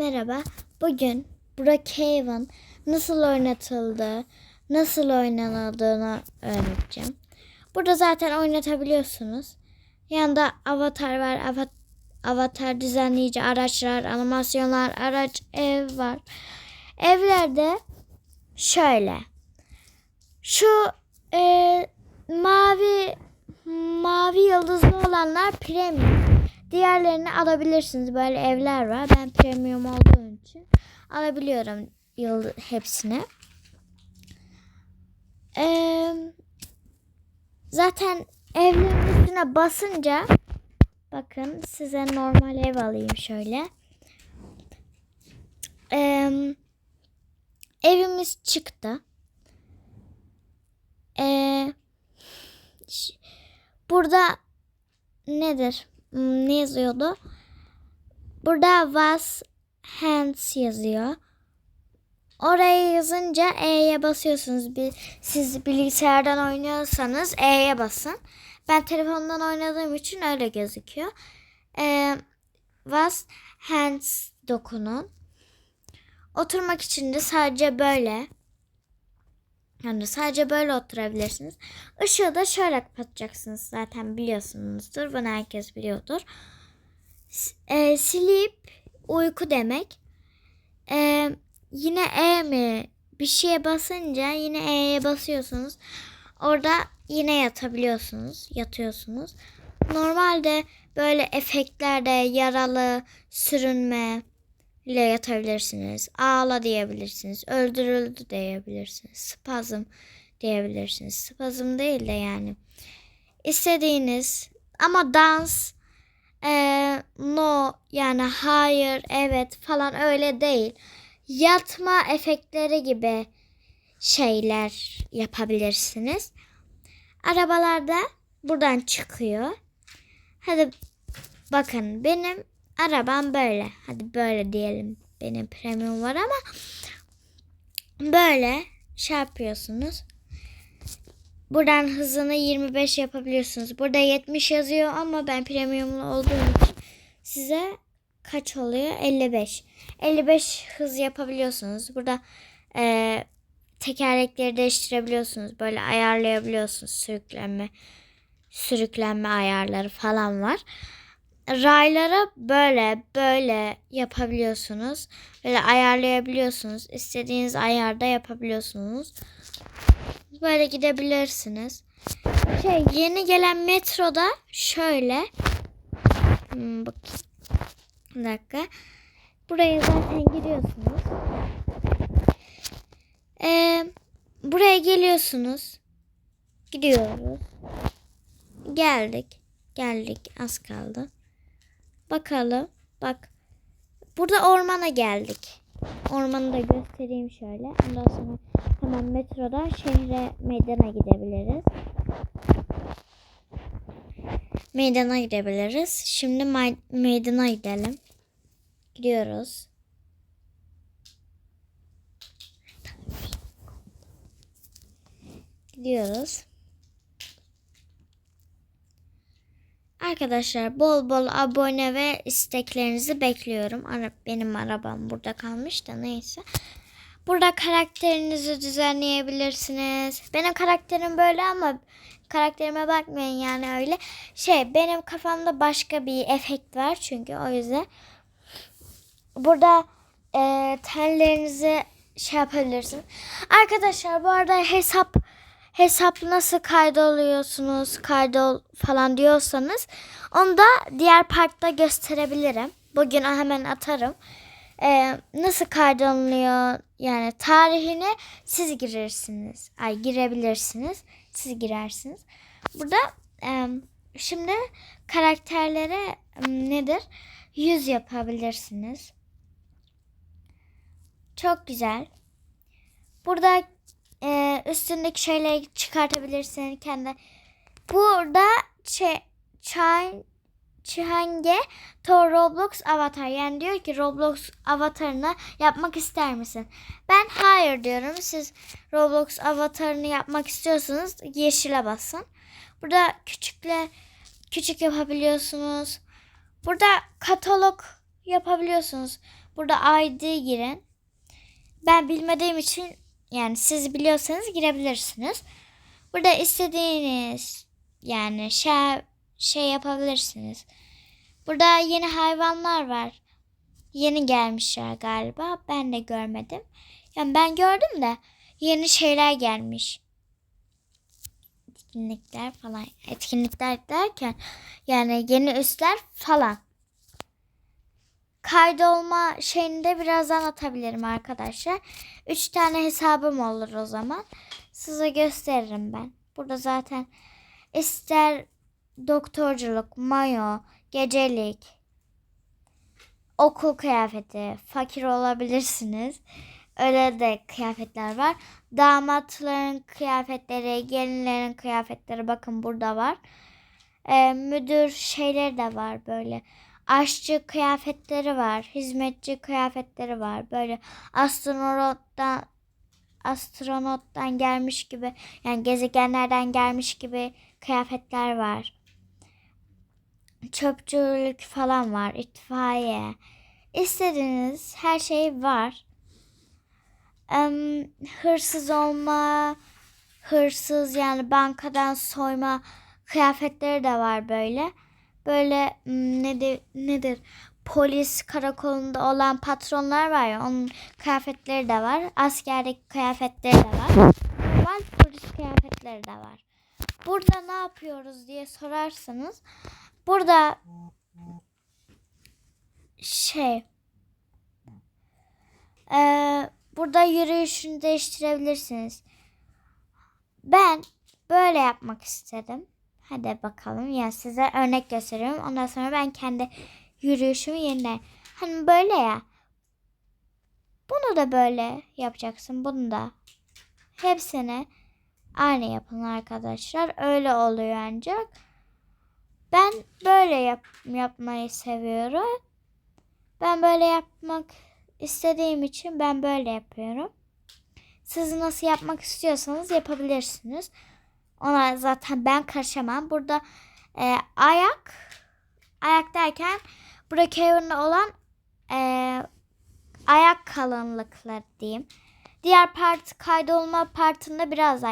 merhaba. Bugün Brookhaven nasıl oynatıldığı, nasıl oynanıldığını öğreteceğim. Burada zaten oynatabiliyorsunuz. Yanında avatar var. Ava- Avatar düzenleyici araçlar, animasyonlar, araç, ev var. Evlerde şöyle. Şu e, mavi mavi yıldızlı olanlar premium. Diğerlerini alabilirsiniz. Böyle evler var. Ben premium olduğum için alabiliyorum yıl hepsini. Ee, zaten evlerin üstüne basınca bakın size normal ev alayım şöyle. Ee, evimiz çıktı. Ee, burada nedir? Hmm, Ne yazıyordu? Burada was hands yazıyor. Oraya yazınca E'ye basıyorsunuz. Siz bilgisayardan oynuyorsanız E'ye basın. Ben telefondan oynadığım için öyle gözüküyor. Ee, was hands dokunun. Oturmak için de sadece böyle. Yani sadece böyle oturabilirsiniz. Işığı da şöyle kapatacaksınız zaten biliyorsunuzdur. Bunu herkes biliyordur. E, sleep uyku demek. E, yine E mi? Bir şeye basınca yine E'ye basıyorsunuz. Orada yine yatabiliyorsunuz. Yatıyorsunuz. Normalde böyle efektlerde yaralı, sürünme ile yatabilirsiniz. Ağla diyebilirsiniz. Öldürüldü diyebilirsiniz. Spazm diyebilirsiniz. Spazm değil de yani. İstediğiniz ama dans eee, no yani hayır evet falan öyle değil. Yatma efektleri gibi şeyler yapabilirsiniz. Arabalarda buradan çıkıyor. Hadi bakın benim arabam böyle. Hadi böyle diyelim. Benim premium var ama böyle şey yapıyorsunuz. Buradan hızını 25 yapabiliyorsunuz. Burada 70 yazıyor ama ben premiumlu olduğum için size kaç oluyor? 55. 55 hız yapabiliyorsunuz. Burada eee, tekerlekleri değiştirebiliyorsunuz. Böyle ayarlayabiliyorsunuz. Sürüklenme sürüklenme ayarları falan var. Rayları böyle böyle yapabiliyorsunuz. Böyle ayarlayabiliyorsunuz. İstediğiniz ayarda yapabiliyorsunuz. Böyle gidebilirsiniz. Şey yeni gelen metroda şöyle hmm, bak bir dakika. Buraya zaten giriyorsunuz. Ee, buraya geliyorsunuz. Gidiyoruz. Geldik. Geldik. Az kaldı. Bakalım. Bak. Burada ormana geldik. Ormanı da göstereyim şöyle. Ondan sonra hemen metroda şehre meydana gidebiliriz. Meydana gidebiliriz. Şimdi meydana gidelim. Gidiyoruz. Gidiyoruz. Arkadaşlar bol bol abone ve isteklerinizi bekliyorum. Ara- Benim arabam burada kalmış da neyse. Burada karakterinizi düzenleyebilirsiniz. Benim karakterim böyle ama karakterime bakmayın yani öyle. Şey benim kafamda başka bir efekt var çünkü o yüzden. Burada e, tellerinizi şey yapabilirsiniz. Arkadaşlar bu arada hesap hesap nasıl kaydoluyorsunuz kaydol falan diyorsanız onu da diğer parkta gösterebilirim. Bugün hemen atarım. Ee, nasıl kaydolunuyor yani tarihini siz girirsiniz. Ay girebilirsiniz. Siz girersiniz. Burada e, şimdi karakterlere nedir? Yüz yapabilirsiniz. Çok güzel. Burada e, üstündeki şeyleri çıkartabilirsin kendi. Burada Chine Chihange to Roblox avatar. Yani diyor ki Roblox avatarını yapmak ister misin? Ben hayır diyorum. Siz Roblox avatarını yapmak istiyorsanız yeşile basın. Burada küçükle küçük yapabiliyorsunuz. Burada katalog yapabiliyorsunuz. Burada ID girin. Ben bilmediğim için yani siz biliyorsanız girebilirsiniz. Burada istediğiniz yani şey şey yapabilirsiniz. Burada yeni hayvanlar var. Yeni gelmişler galiba. Ben de görmedim. Yani ben gördüm de yeni şeyler gelmiş. Etkinlikler falan. Etkinlikler derken yani yeni üsler falan. Kaydolma şeyini de birazdan atabilirim arkadaşlar. Üç tane hesabım olur o zaman. Size gösteririm ben. Burada zaten ister doktorculuk, mayo, gecelik, okul kıyafeti, fakir olabilirsiniz. Öyle de kıyafetler var. Damatların kıyafetleri, gelinlerin kıyafetleri bakın burada var. Ee, müdür şeyleri de var böyle. Aşçı kıyafetleri var. Hizmetçi kıyafetleri var. Böyle astronottan astronottan gelmiş gibi yani gezegenlerden gelmiş gibi kıyafetler var. Çöpçülük falan var. itfaiye. İstediğiniz her şey var. Hırsız olma, hırsız yani bankadan soyma kıyafetleri de var böyle. Böyle m, nedir, nedir? Polis karakolunda olan patronlar var ya onun kıyafetleri de var. Askerdeki kıyafetleri de var. Normal polis kıyafetleri de var. Burada ne yapıyoruz diye sorarsanız burada şey eee, burada yürüyüşünü değiştirebilirsiniz. Ben böyle yapmak istedim. Hadi bakalım ya size örnek gösteriyorum. Ondan sonra ben kendi yürüyüşümü yerine hani böyle ya. Bunu da böyle yapacaksın. Bunu da. Hepsini aynı yapın arkadaşlar. Öyle oluyor ancak. Ben böyle yap yapmayı seviyorum. Ben böyle yapmak istediğim için ben böyle yapıyorum. Siz nasıl yapmak istiyorsanız yapabilirsiniz. Ona zaten ben karışamam. Burada e, ayak ayak derken burada Kevin'de olan e, ayak kalınlıkları diyeyim. Diğer part kaydolma partında biraz